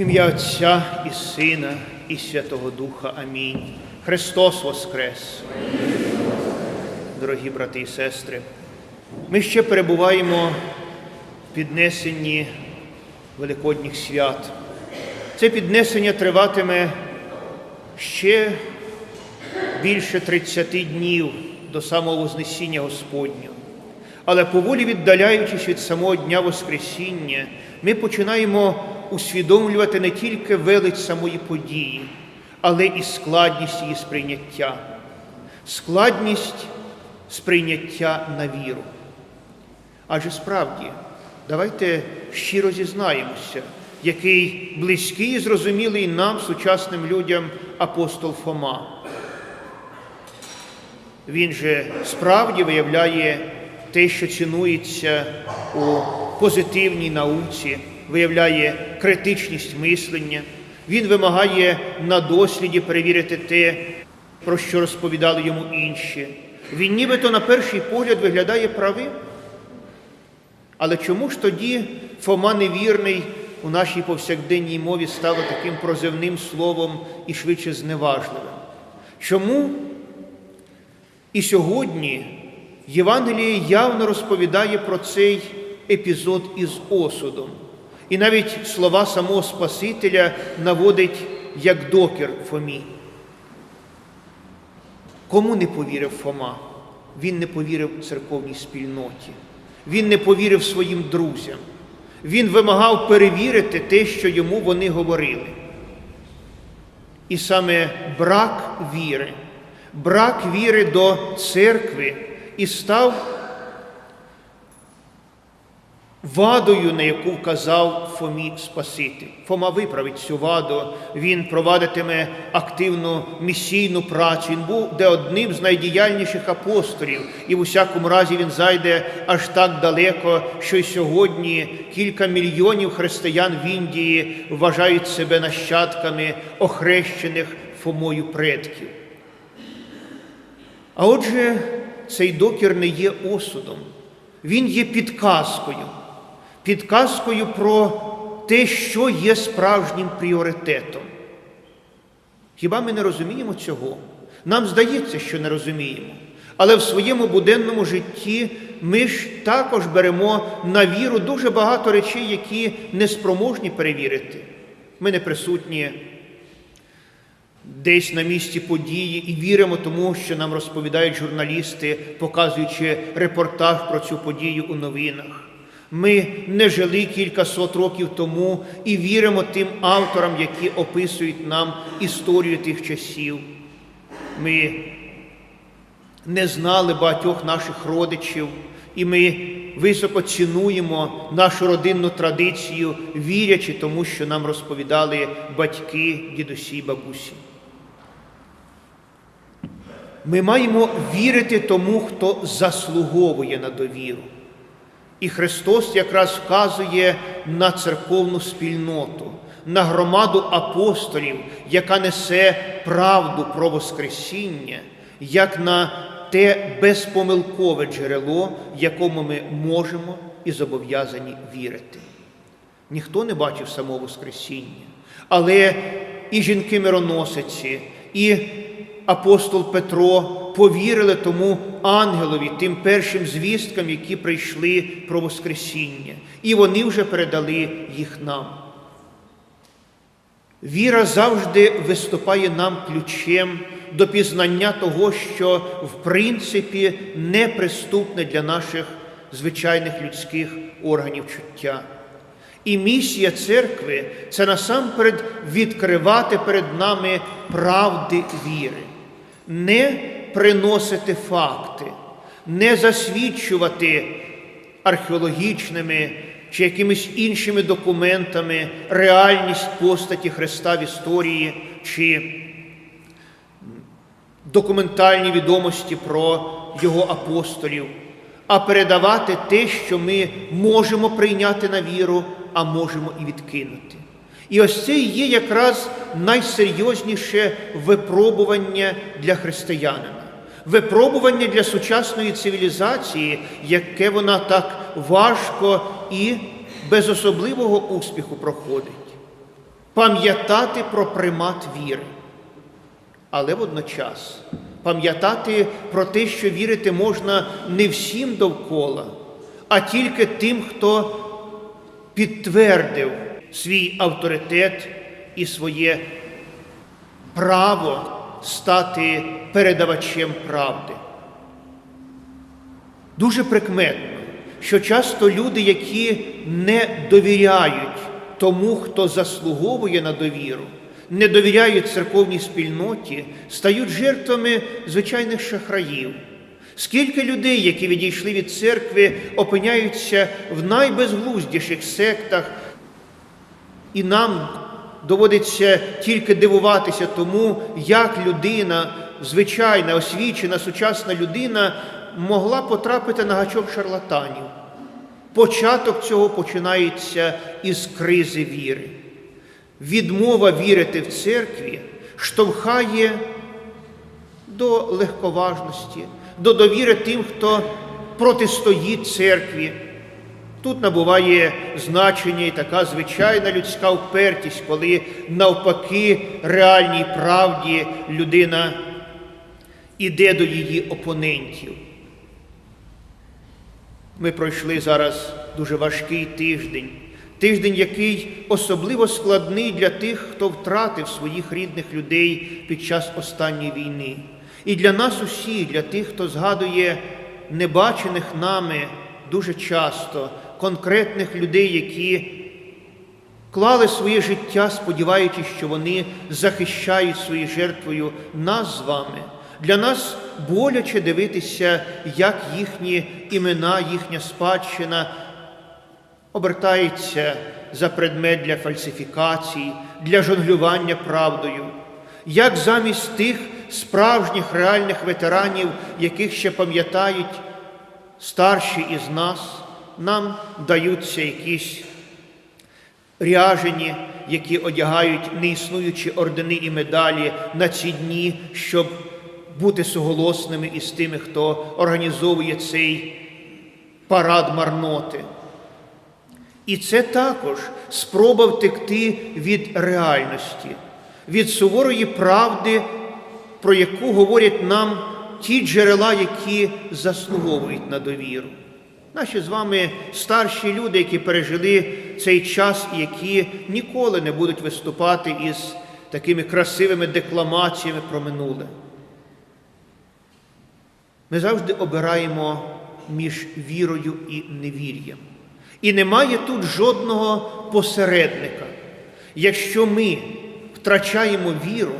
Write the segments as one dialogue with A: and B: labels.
A: ім'я Отця і Сина, і Святого Духа. Амінь. Христос Воскрес! Дорогі брати і сестри, ми ще перебуваємо в піднесенні Великодніх свят. Це піднесення триватиме ще більше 30 днів до самого Вознесіння Господнього. Але поволі віддаляючись від самого Дня Воскресіння, ми починаємо усвідомлювати не тільки велич самої події, але і складність її сприйняття, складність сприйняття на віру. Адже справді, давайте щиро зізнаємося, який близький і зрозумілий нам, сучасним людям, апостол Фома. Він же справді виявляє те, що цінується у позитивній науці, виявляє критичність мислення. Він вимагає на досліді перевірити те, про що розповідали йому інші. Він нібито на перший погляд виглядає правим. Але чому ж тоді Фома невірний у нашій повсякденній мові стало таким прозивним словом і швидше зневажливим? Чому і сьогодні Євангеліє явно розповідає про цей епізод із осудом. І навіть слова самого Спасителя наводить як докір Фомі. Кому не повірив Фома? Він не повірив церковній спільноті, він не повірив своїм друзям. Він вимагав перевірити те, що йому вони говорили. І саме брак віри, брак віри до церкви і став вадою, на яку вказав Фомі Спаситель. Фома виправить цю ваду, він провадитиме активну місійну працю. Він буде одним з найдіяльніших апостолів, і в усякому разі він зайде аж так далеко, що й сьогодні кілька мільйонів християн в Індії вважають себе нащадками охрещених Фомою предків. А отже, цей докір не є осудом, він є підказкою, підказкою про те, що є справжнім пріоритетом. Хіба ми не розуміємо цього? Нам здається, що не розуміємо. Але в своєму буденному житті ми ж також беремо на віру дуже багато речей, які неспроможні перевірити. Ми не присутні десь на місці події і віримо тому, що нам розповідають журналісти, показуючи репортаж про цю подію у новинах. Ми не жили кілька сот років тому і віримо тим авторам, які описують нам історію тих часів. Ми не знали багатьох наших родичів, і ми високо цінуємо нашу родинну традицію, вірячи тому, що нам розповідали батьки, дідусі бабусі. Ми маємо вірити тому, хто заслуговує на довіру. І Христос якраз вказує на церковну спільноту, на громаду апостолів, яка несе правду про Воскресіння, як на те безпомилкове джерело, якому ми можемо і зобов'язані вірити. Ніхто не бачив самого Воскресіння, але і жінки-мироносиці, і апостол Петро повірили тому ангелові, тим першим звісткам, які прийшли про Воскресіння, і вони вже передали їх нам. Віра завжди виступає нам ключем до пізнання того, що в принципі неприступне для наших звичайних людських органів чуття. І місія церкви це насамперед відкривати перед нами правди віри, не приносити факти, не засвідчувати археологічними чи якимись іншими документами реальність постаті Христа в історії чи документальні відомості про Його апостолів, а передавати те, що ми можемо прийняти на віру, а можемо і відкинути. І ось це і є якраз найсерйозніше випробування для християнина, випробування для сучасної цивілізації, яке вона так важко і без особливого успіху проходить. пам'ятати про примат віри, але водночас пам'ятати про те, що вірити можна не всім довкола, а тільки тим, хто підтвердив свій авторитет і своє право стати передавачем правди. Дуже прикметно, що часто люди, які не довіряють тому, хто заслуговує на довіру, не довіряють церковній спільноті, стають жертвами звичайних шахраїв. Скільки людей, які відійшли від церкви, опиняються в найбезглуздіших сектах, і нам доводиться тільки дивуватися тому, як людина, звичайна, освічена, сучасна людина могла потрапити на гачок шарлатанів. Початок цього починається із кризи віри. Відмова вірити в церкві штовхає до легковажності, до довіри тим, хто протистоїть церкві. Тут набуває значення і така звичайна людська впертість, коли навпаки реальній правді людина іде до її опонентів. Ми пройшли зараз дуже важкий тиждень, тиждень, який особливо складний для тих, хто втратив своїх рідних людей під час останньої війни. І для нас усіх, для тих, хто згадує небачених нами дуже часто конкретних людей, які клали своє життя, сподіваючись, що вони захищають своєю жертвою нас з вами. Для нас боляче дивитися, як їхні імена, їхня спадщина обертається за предмет для фальсифікацій, для жонглювання правдою, як замість тих справжніх реальних ветеранів, яких ще пам'ятають старші із нас, нам даються якісь ряжені, які одягають неіснуючі ордени і медалі на ці дні, щоб бути суголосними із тими, хто організовує цей парад марноти. І це також спроба втекти від реальності, від суворої правди, про яку говорять нам ті джерела, які заслуговують на довіру. Наші з вами старші люди, які пережили цей час які ніколи не будуть виступати із такими красивими декламаціями про минуле. Ми завжди обираємо між вірою і невір'ям. І немає тут жодного посередника. Якщо ми втрачаємо віру,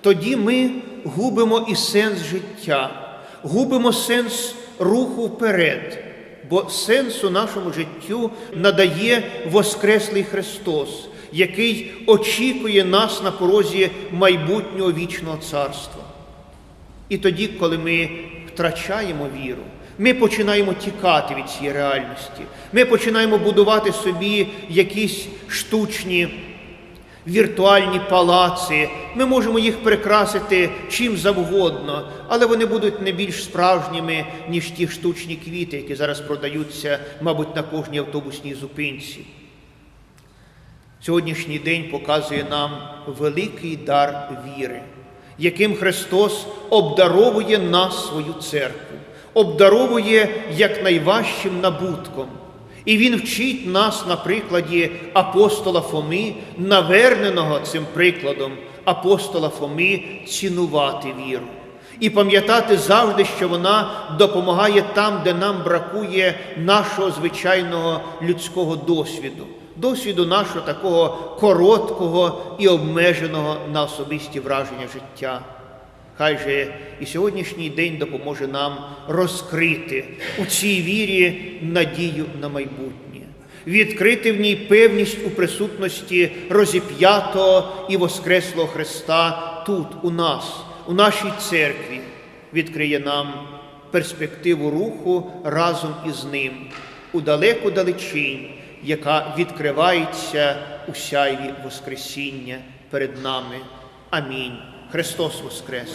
A: тоді ми губимо і сенс життя, губимо сенс руху вперед, бо сенсу нашому життю надає Воскреслий Христос, який очікує нас на порозі майбутнього вічного царства. І тоді, коли ми втрачаємо віру, ми починаємо тікати від цієї реальності. Ми починаємо будувати собі якісь штучні віртуальні палаци. Ми можемо їх прикрасити чим завгодно, але вони будуть не більш справжніми, ніж ті штучні квіти, які зараз продаються, мабуть, на кожній автобусній зупинці. Сьогоднішній день показує нам великий дар віри, яким Христос обдаровує нас свою церкву обдаровує як найважчим набутком. І Він вчить нас на прикладі апостола Фоми, наверненого цим прикладом апостола Фоми, цінувати віру. І пам'ятати завжди, що вона допомагає там, де нам бракує нашого звичайного людського досвіду, досвіду нашого такого короткого і обмеженого на особисті враження життя. Хай же і сьогоднішній день допоможе нам розкрити у цій вірі надію на майбутнє, відкрити в ній певність у присутності розіп'ятого і Воскреслого Христа тут, у нас, у нашій церкві, відкриє нам перспективу руху разом із Ним у далеку далечінь, яка відкривається у сяйві Воскресіння перед нами. Амінь. Христос Воскрес!